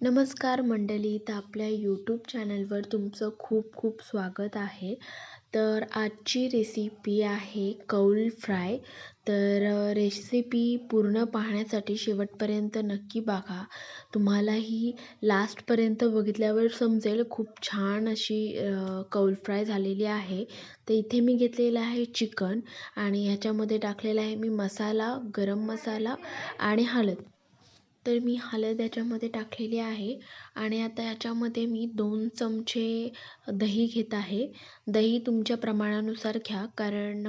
नमस्कार मंडळी तर आपल्या यूट्यूब चॅनलवर तुमचं खूप खूप स्वागत आहे. तर आजची रेसिपी आहे कौल फ्राय. तर रेसिपी पूर्ण पाहण्यासाठी शेवटपर्यंत नक्की बघा. तुम्हाला ही लास्टपर्यंत बघितल्यावर समजेल खूप छान अशी कौल फ्राय झालेली आहे. तर इथे मी घेतलेलं आहे चिकन आणि ह्याच्यामध्ये टाकलेला आहे मी मसाला गरम मसाला आणि हळद. तर मी हळद याच्यामध्ये टाकलेली आहे. आणि आता याच्यामध्ये मी दोन चमचे दही घेत आहे. दही तुमच्या प्रमाणानुसार घ्या. कारण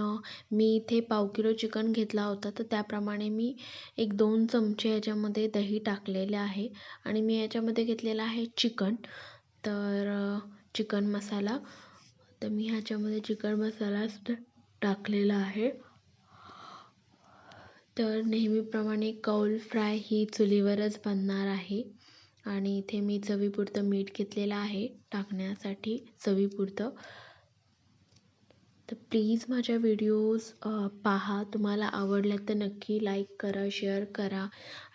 मी इथे पाव किलो चिकन घेतला होता. तर त्याप्रमाणे मी एक दोन चमचे याच्यामध्ये दही टाकलेले आहे. आणि मी याच्यामध्ये घेतलेलं आहे चिकन. तर चिकन मसाला. तर मी ह्याच्यामध्ये चिकन मसालाच टाकलेला आहे. तर नेहमीप्रमाणे कौल फ्राय ही चुलीवरच बनणार आहे. आणि इथे मी चवीपुरतं मीठ घेतलेलं आहे टाकण्यासाठी चवीपुरतं. तर प्लीज माझ्या व्हिडिओज पहा. तुम्हाला आवडल्या तर नक्की लाईक करा शेअर करा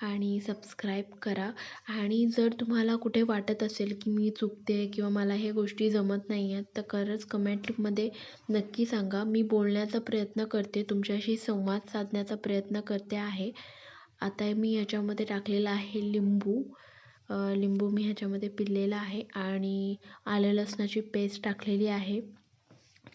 आणि सबस्क्राईब करा. आणि जर तुम्हाला कुठे वाटत असेल की मी चुकते किंवा मला हे गोष्टी जमत नाही आहेत तर खरंच कमेंटमध्ये नक्की सांगा. मी बोलण्याचा प्रयत्न करते तुमच्याशी संवाद साधण्याचा प्रयत्न करते आहे. आता मी ह्याच्यामध्ये टाकलेला आहे लिंबू. लिंबू मी ह्याच्यामध्ये पिळलेला आहे आणि आलं लसणाची पेस्ट टाकलेली आहे.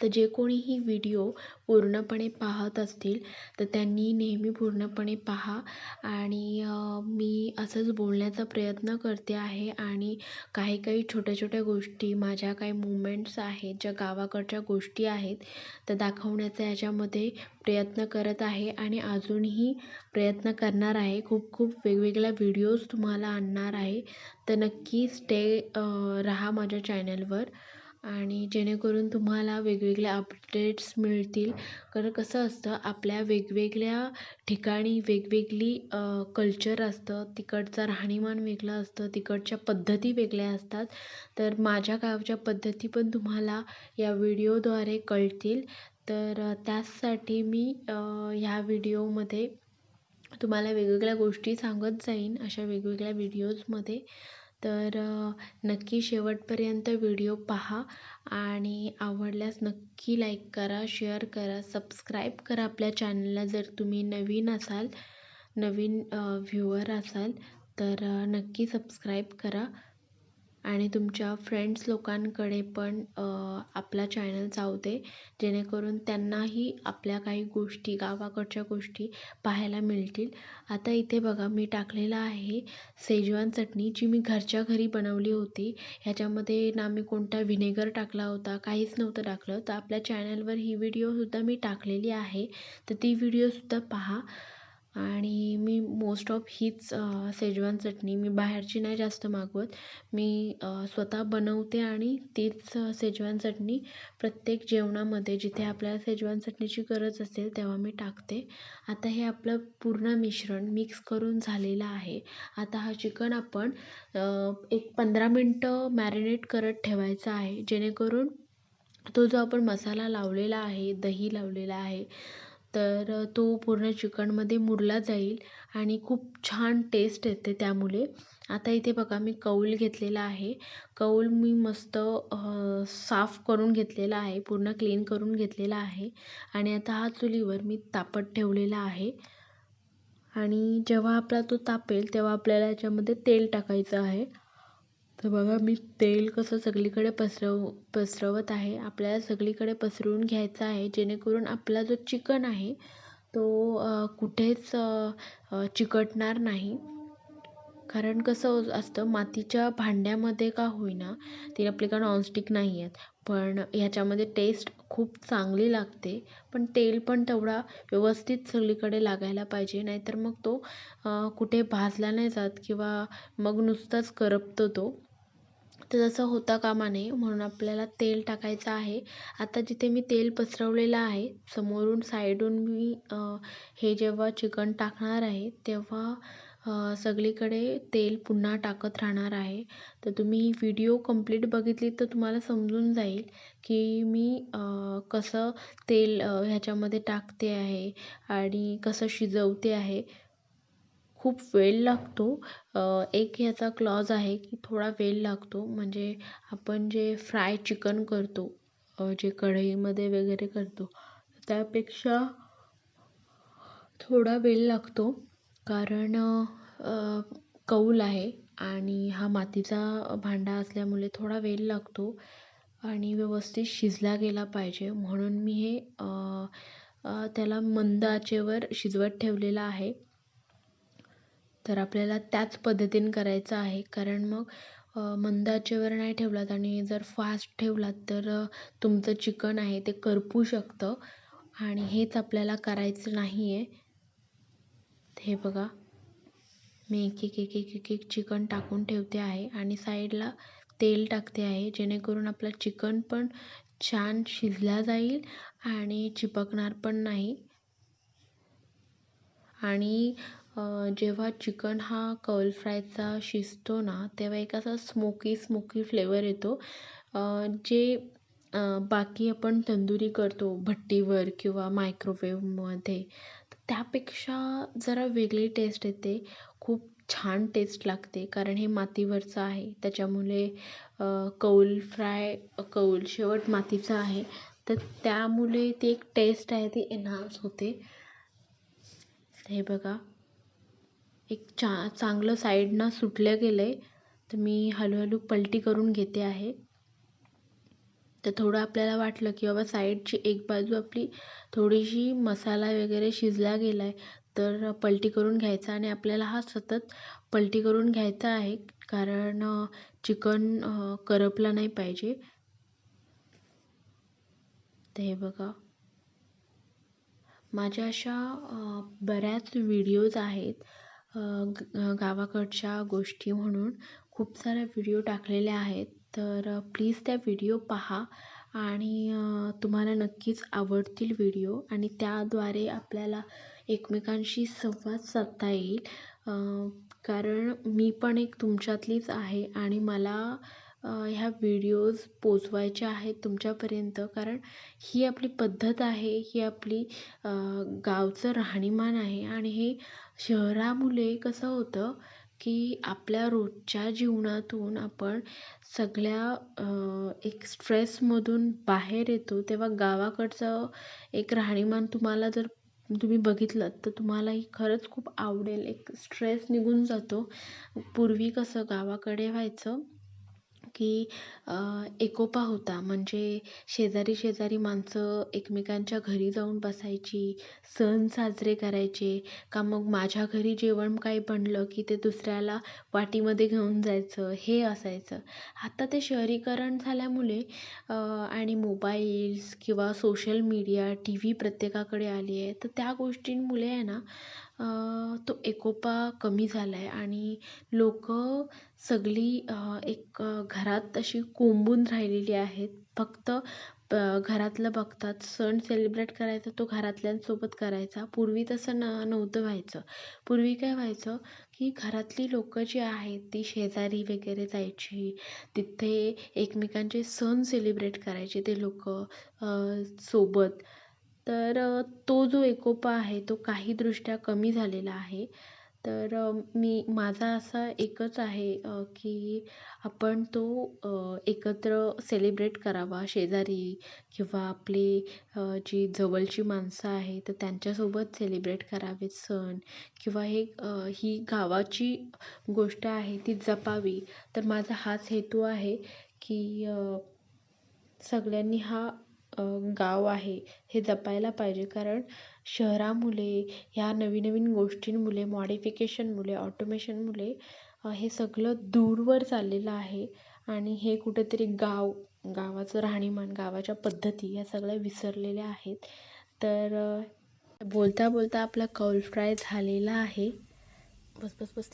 तर जे कोणीही व्हिडिओ पूर्णपणे पाहत असतील तर त्यांनी नेहमी पूर्णपणे पहा. आणि मी असंच बोलण्याचा प्रयत्न करते आहे. आणि काही काही छोट्या छोट्या गोष्टी माझ्या काही मुमेंट्स आहेत ज्या गावाकडच्या गोष्टी आहेत त्या दाखवण्याचा याच्यामध्ये प्रयत्न करत आहे. आणि अजूनही प्रयत्न करणार आहे. खूप खूप वेगवेगळ्या व्हिडिओज तुम्हाला आणणार आहे. तर नक्की स्टे राहा माझ्या चॅनलवर. आणि जेणेकरून तुम्हाला वेगवेगळ्या अपडेट्स मिळतील. कारण कसं असतं आपल्या वेगवेगळ्या ठिकाणी वेगवेगळी कल्चर असतं. तिकडचं राहणीमान वेगळं असतं. तिकडच्या पद्धती वेगळ्या असतात. तर माझ्या गावच्या पद्धती पण तुम्हाला या व्हिडिओद्वारे कळतील. तर त्याचसाठी मी ह्या व्हिडिओमध्ये तुम्हाला वेगवेगळ्या गोष्टी सांगत जाईन अशा वेगवेगळ्या व्हिडिओजमध्ये. तर नक्की शेवटपर्यंत व्हिडिओ पहा आणि आवडल्यास नक्की लाईक करा शेअर करा सबस्क्राईब करा आपल्या चॅनलला जर तुम्ही नवीन असाल नवीन व्ह्युअर असाल तर नक्की सबस्क्राईब करा. आणि तुमच्या फ्रेंड्स लोकांकडे पण आपला चॅनल जाऊ दे जेणेकरून त्यांनाही आपल्या काही गोष्टी गावाकडच्या गोष्टी पाहायला मिळतील. आता इथे बघा मी टाकलेलं आहे सेजवान चटणी जी मी घरच्या घरी बनवली होती. ह्याच्यामध्ये ना मी कोणता व्हिनेगर टाकला होता काहीच नव्हतं टाकलं. तर आपल्या चॅनलवर ही व्हिडिओसुद्धा मी टाकलेली आहे. तर ती व्हिडिओसुद्धा पहा. आणि मी मोस्ट ऑफ हीच सेजवान चटणी मी बाहेरची नाही जास्त मागवत. मी स्वतः बनवते आणि तीच सेजवान चटणी प्रत्येक जेवणामध्ये जिथे आपल्याला सेजवान चटणीची गरज असेल तेव्हा मी टाकते. आता हे आपलं पूर्ण मिश्रण मिक्स करून झालेलं आहे. आता हा चिकन आपण एक पंधरा मिनटं मॅरिनेट करत ठेवायचा आहे. जेणेकरून तो जो आपण मसाला लावलेला आहे दही लावलेला आहे तर तो पूर्ण चिकनमध्ये मुरला जाईल आणि खूप छान टेस्ट येते त्यामुळे. आता इथे बघा मी कौल घेतलेला आहे. कौल मी मस्त साफ करून घेतलेला आहे पूर्ण क्लीन करून घेतलेला आहे. आणि आता हा चुलीवर मी तापत ठेवलेला आहे. आणि जेव्हा आपला तो तापेल तेव्हा आपल्याला याच्यामध्ये तेल टाकायचं आहे. तर बघा मी तेल कसं सगळीकडे पसरव पसरवत आहे. आपल्याला सगळीकडे पसरवून घ्यायचं आहे. जेणेकरून आपला जो चिकन आहे तो कुठेच चिकटणार नाही. कारण कसं असतं मातीच्या भांड्यामध्ये का होईना ती आपल्याकडे नॉनस्टिक नाही आहेत पण ह्याच्यामध्ये टेस्ट खूप चांगली लागते. पण तेल पण तेवढा व्यवस्थित सगळीकडे लागायला पाहिजे. नाहीतर मग तो कुठे भाजला नाही जात किंवा मग नुसताच करपतो तो. तर तसं होता कामा नये म्हणून आपल्याला तेल टाकायचं आहे. आता जिथे मी तेल पसरवलेलं आहे समोरून साईडून मी हे जेव्हा चिकन टाकणार आहे तेव्हा सगळीकडे तेल पुन्हा टाकत राहणार आहे. तर तुम्ही ही व्हिडिओ कंप्लीट बघितली तर तुम्हाला समजून जाईल की मी कसं तेल ह्याच्यामध्ये टाकते आहे आणि कसं शिजवते आहे. खूप वेळ लागतो. एक ह्याचा क्लॉज आहे की थोडा वेळ लागतो. म्हणजे आपण जे फ्राय चिकन करतो जे कढईमध्ये वगैरे करतो त्यापेक्षा थोडा वेळ लागतो. कारण कौल आहे आणि हा मातीचा भांडा असल्यामुळे थोडा वेळ लागतो आणि व्यवस्थित शिजला गेला पाहिजे. म्हणून मी हे त्याला मंद आचेवर शिजवत ठेवलेलं आहे. तर आपल्याला त्याच पद्धतीने करायचं आहे. कारण मग मंद आचेवर नाही ठेवलात आणि जर फास्ट ठेवलात तर तुमचं चिकन आहे ते करपू शकतं. आणि हेच आपल्याला करायचं नाही आहे हे बघा. मी एक एक एक एक एक एक चिकन टाकून ठेवते आहे आणि साईडला तेल टाकते आहे जेणेकरून आपलं चिकन पण छान शिजला जाईल आणि चिपकणार पण नाही. आणि जेव्हा चिकन हा कौल फ्रायचा शिजतो ना तेव्हा एक असा स्मोकी स्मोकी फ्लेवर येतो. जे बाकी आपण तंदुरी करतो भट्टीवर किंवा मायक्रोवेवमध्ये त्यापेक्षा जरा वेगळी टेस्ट येते. खूप छान टेस्ट लागते कारण हे मातीवरचं आहे. त्याच्यामुळे कौल फ्राय कौल शेवट मातीचा आहे. तर त्यामुळे ती एक टेस्ट आहे ती एन्हान्स होते. हे बघा. एक चा चांगलं साईडनं सुटलं गेलं आहे तर मी हळूहळू पलटी करून घेते आहे. तर थोडं आपल्याला वाटलं की बाबा साईडची एक बाजू आपली थोडीशी मसाला वगैरे शिजला गेला आहे तर पलटी करून घ्यायचा आणि आपल्याला हा सतत पलटी करून घ्यायचा आहे कारण चिकन करपलं नाही पाहिजे. तर हे बघा. माझ्या अशा बऱ्याच व्हिडिओज आहेत गावाकडच्या गोष्टी म्हणून खूप साऱ्या व्हिडिओ टाकलेल्या आहेत. तर प्लीज त्या व्हिडिओ पहा आणि तुम्हाला नक्कीच आवडतील व्हिडिओ आणि त्याद्वारे आपल्याला एकमेकांशी संवाद साधता येईल. कारण मी पण एक तुमच्यातलीच आहे आणि मला ह्या व्हिडिओज पोचवायच्या आहेत तुमच्यापर्यंत. कारण ही आपली पद्धत आहे ही आपली गावचं राहणीमान आहे. आणि हे शहरामुळे कसं होतं की आपल्या रोजच्या जीवनातून आपण सगळ्या एक स्ट्रेसमधून बाहेर येतो तेव्हा गावाकडचं एक राहणीमान तुम्हाला जर तुम्ही बघितलं तर तुम्हालाही खरंच खूप आवडेल. एक स्ट्रेस निघून जातो. पूर्वी कसं गावाकडे व्हायचं की एकोपा होता. म्हणजे शेजारी शेजारी माणसं एकमेकांच्या घरी जाऊन बसायची सण साजरे करायचे का मग माझ्या घरी जेवण काही बनलं की ते दुसऱ्याला वाटीमध्ये घेऊन जायचं हे असायचं. आता ते शहरीकरण झाल्यामुळे आणि मोबाईल्स किंवा सोशल मीडिया टी व्ही प्रत्येकाकडे आली आहे. तर त्या गोष्टींमुळे आहे ना तो एकोपा कमी झाला आहे आणि लोक सगळी एक घरात अशी कोंबून राहिलेली आहेत. फक्त घरातलं बघतात. सण सेलिब्रेट करायचा तो घरातल्यांसोबत करायचा. पूर्वी तसं न नव्हतं व्हायचं. पूर्वी काय व्हायचं की घरातली लोकं जी आहेत ती शेजारी वगैरे जायची. तिथे एकमेकांचे सण सेलिब्रेट करायचे ते लोक सोबत. तर तो जो एकोपा आहे तो काही दृष्ट्या कमी झालेला आहे. तर मी माझा असा एकच आहे की आपण तो एकत्र सेलिब्रेट करावा शेजारी किंवा आपली जी जवळची माणसं आहे तर त्यांच्यासोबत सेलिब्रेट करावे सण किंवा हे ही गावाची गोष्ट आहे ती जपावी. तर माझा हाच हेतू आहे की सगळ्यांनी हा गाव आहे हे जपायला पाहिजे. कारण शहरामुळे ह्या नवीन नवीन गोष्टींमुळे मॉडिफिकेशनमुळे ऑटोमेशनमुळे हे सगळं दूरवर चाललेलं आहे. आणि हे कुठेतरी गाव गावाचं राहणीमान गावाच्या पद्धती या सगळ्या विसरलेल्या आहेत. तर बोलता बोलता आपला कौल फ्राय झालेला आहे. बस बस बस